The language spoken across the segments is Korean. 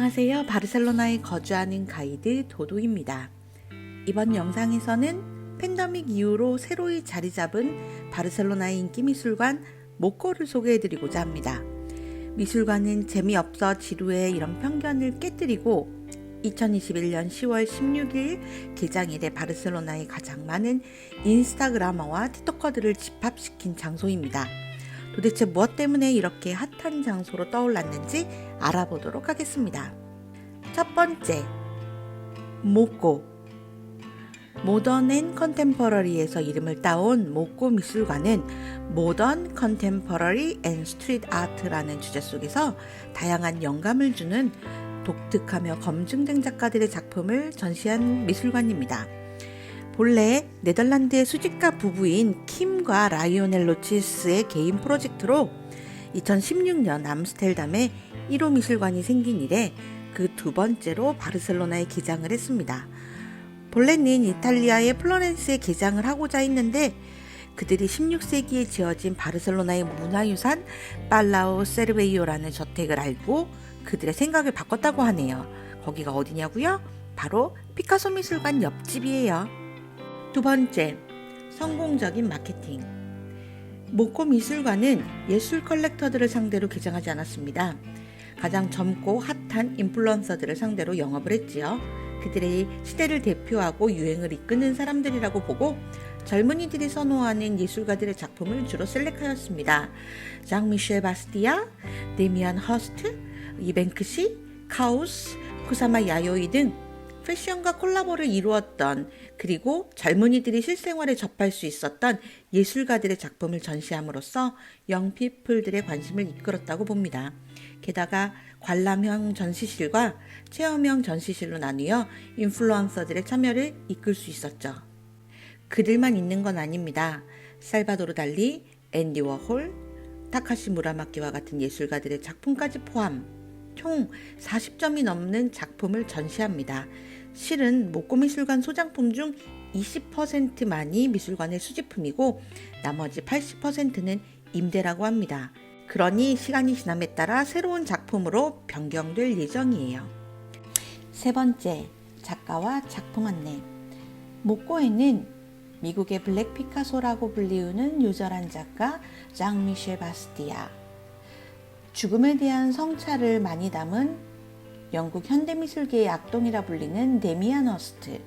안녕하세요. 바르셀로나에 거주하는 가이드 도도입니다. 이번 영상에서는 팬데믹 이후로 새로이 자리 잡은 바르셀로나의 인기 미술관 모코를 소개해드리고자 합니다. 미술관은 재미없어 지루해 이런 편견을 깨뜨리고 2021년 10월 16일 개장일에 바르셀로나에 가장 많은 인스타그라머와 티토커들을 집합시킨 장소입니다. 도대체 무엇 때문에 이렇게 핫한 장소로 떠올랐는지 알아보도록 하겠습니다. 첫 번째, 모코. 모던 앤 컨템퍼러리에서 이름을 따온 모코 미술관은 모던 컨템퍼러리 앤 스트리트 아트라는 주제 속에서 다양한 영감을 주는 독특하며 검증된 작가들의 작품을 전시한 미술관입니다. 본래 네덜란드의 수집가 부부인 킴과 라이오넬 로치스의 개인 프로젝트로 2016년 암스텔담에 1호 미술관이 생긴 이래 그 두 번째로 바르셀로나에 개장을 했습니다. 본래는 이탈리아의 플로렌스에 개장을 하고자 했는데 그들이 16세기에 지어진 바르셀로나의 문화유산 빨라오 세르베이오라는 저택을 알고 그들의 생각을 바꿨다고 하네요. 거기가 어디냐고요? 바로 피카소 미술관 옆집이에요. 두 번째, 성공적인 마케팅. 모코 미술관은 예술 컬렉터들을 상대로 개장하지 않았습니다. 가장 젊고 핫한 인플루언서들을 상대로 영업을 했지요. 그들의 시대를 대표하고 유행을 이끄는 사람들이라고 보고 젊은이들이 선호하는 예술가들의 작품을 주로 셀렉하였습니다. 장 미셸 바스티아, 데미안 허스트, 이뱅크시, 카우스, 쿠사마 야요이 등 패션과 콜라보를 이루었던 그리고 젊은이들이 실생활에 접할 수 있었던 예술가들의 작품을 전시함으로써 영피플들의 관심을 이끌었다고 봅니다. 게다가 관람형 전시실과 체험형 전시실로 나뉘어 인플루언서들의 참여를 이끌 수 있었죠. 그들만 있는 건 아닙니다. 살바도르 달리, 앤디 워홀, 타카시 무라마키와 같은 예술가들의 작품까지 포함 총 40점이 넘는 작품을 전시합니다. 실은 목고미술관 소장품 중 20%만이 미술관의 수집품이고 나머지 80%는 임대라고 합니다. 그러니 시간이 지남에 따라 새로운 작품으로 변경될 예정이에요. 세 번째, 작가와 작품 안내. 목고에는 미국의 블랙 피카소라고 불리우는 요절한 작가 장 미셸 바스티아, 죽음에 대한 성찰을 많이 담은 영국 현대미술계의 악동이라 불리는 데미안 허스트,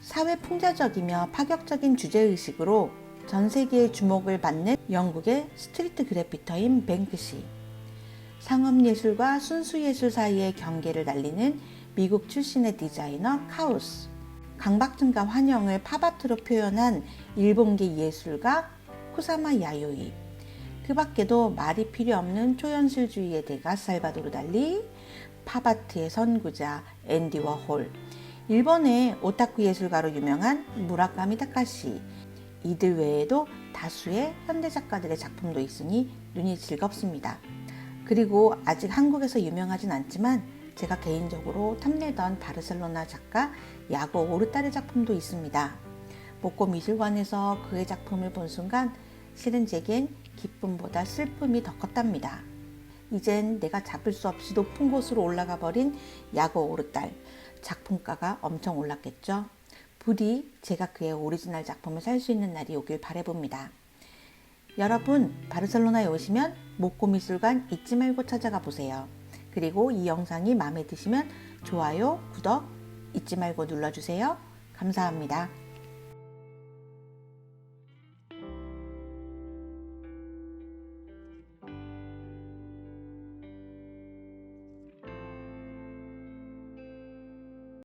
사회 풍자적이며 파격적인 주제의식으로 전 세계의 주목을 받는 영국의 스트리트 그래피터인 뱅크시, 상업예술과 순수예술 사이의 경계를 날리는 미국 출신의 디자이너 카우스, 강박증과 환영을 팝아트로 표현한 일본계 예술가 쿠사마 야요이, 그 밖에도 말이 필요 없는 초현실주의의 대가 살바도르 달리, 팝아트의 선구자 앤디 워홀, 일본의 오타쿠 예술가로 유명한 무라카미 타카시, 이들 외에도 다수의 현대 작가들의 작품도 있으니 눈이 즐겁습니다. 그리고 아직 한국에서 유명하진 않지만 제가 개인적으로 탐내던 바르셀로나 작가 야고 오르타의 작품도 있습니다. 목고 미술관에서 그의 작품을 본 순간 실은 제겐 기쁨보다 슬픔이 더 컸답니다. 이젠 내가 잡을 수 없이 높은 곳으로 올라가 버린 야고 오르딸 작품가가 엄청 올랐겠죠. 부디 제가 그의 오리지널 작품을 살 수 있는 날이 오길 바래봅니다. 여러분 바르셀로나에 오시면 목고 미술관 잊지 말고 찾아가 보세요. 그리고 이 영상이 마음에 드시면 좋아요, 구독 잊지 말고 눌러주세요. 감사합니다.